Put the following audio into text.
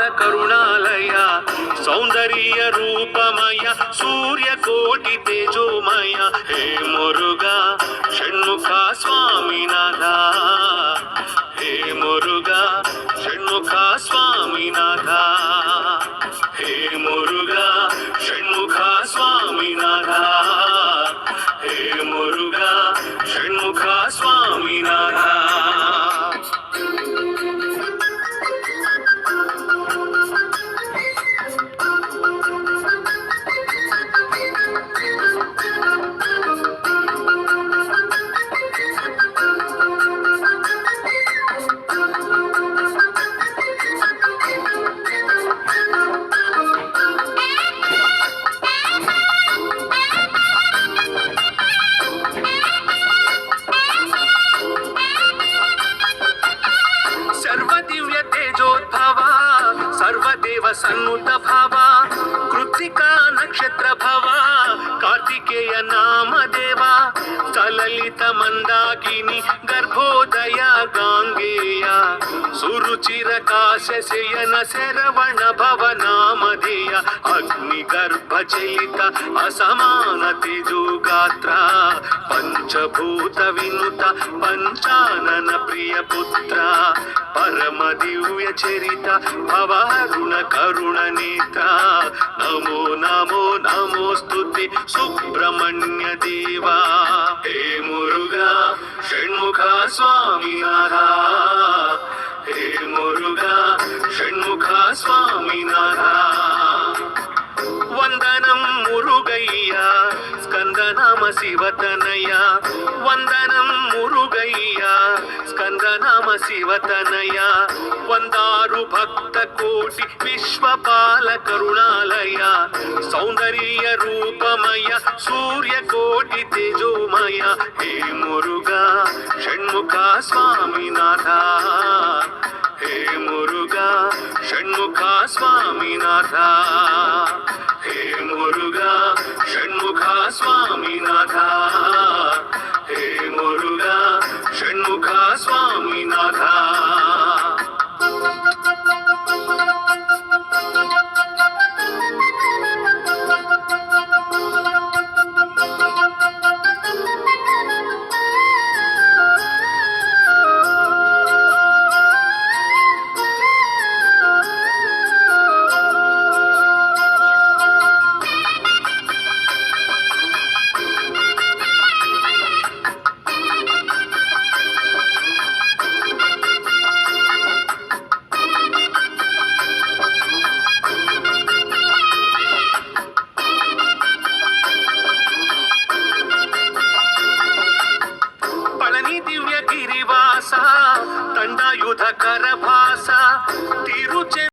విశ్వపాల కరుణాలయ సౌందర్య రూపమయ సూర్యకోటి తేజోమయ. హే మురుగా షణ్ముఖ స్వామినాథ దేవ సన్నుత భవ కృత్తికా నక్షత్ర భవ కార్తికేయ నామదేవ సలలిత మందాకిని గర్భోదయ గాంగేయ. సురుచిర కాశయన శరవణ భవనామధేయ అగ్ని గర్భ చలిత అసమాన తేజోగాత్ర పంచభూత వినుత పంచానన ప్రియ పుత్ర. పరమ దివ్య చరిత భవారుణ కరుణ నేత్ర. నమో నమో నమోస్తుతి సుబ్రహ్మణ్య దేవా. షణ్ముఖ స్వామినాథ హే స్కందనామ శివతనయ. వందనం మురుగయ్య. స్కందనామ శివతనయ. వందారు భక్త కోటి విశ్వపాల కరుణాలయ. సౌందర్య రూపమయ. సూర్య కోటి తేజోమయ. హే మురుగా షణ్ముఖ స్వామినాథ. హే మురుగా షణ్ముఖ స్వామినాథ. హే మురుగా పళని దివ్య గిరివాస దండాయుధ కరభాస తిరుచె